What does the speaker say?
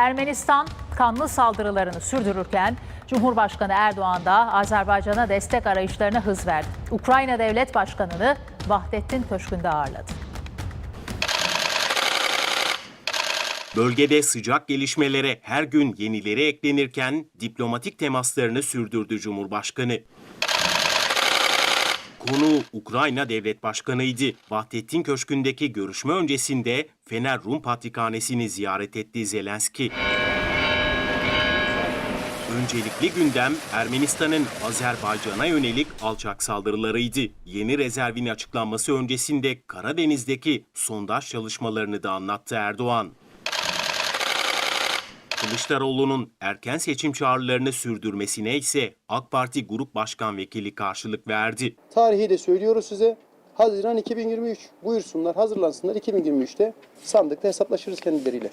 Ermenistan kanlı saldırılarını sürdürürken Cumhurbaşkanı Erdoğan da Azerbaycan'a destek arayışlarına hız verdi. Ukrayna Devlet Başkanı'nı Vahdettin Köşkü'nde ağırladı. Bölgede sıcak gelişmelere her gün yenileri eklenirken diplomatik temaslarını sürdürdü Cumhurbaşkanı. Konu Ukrayna Devlet Başkanı'ydı. Vahdettin Köşkü'ndeki görüşme öncesinde Fener Rum Patrikhanesi'ni ziyaret etti Zelenski. Öncelikli gündem Ermenistan'ın Azerbaycan'a yönelik alçak saldırılarıydı. Yeni rezervin açıklanması öncesinde Karadeniz'deki sondaj çalışmalarını da anlattı Erdoğan. Kılıçdaroğlu'nun erken seçim çağrılarını sürdürmesine ise AK Parti Grup Başkan Vekili karşılık verdi. Tarihi de söylüyoruz size. Haziran 2023. Buyursunlar, hazırlansınlar. 2023'te sandıkta hesaplaşırız kendileriyle.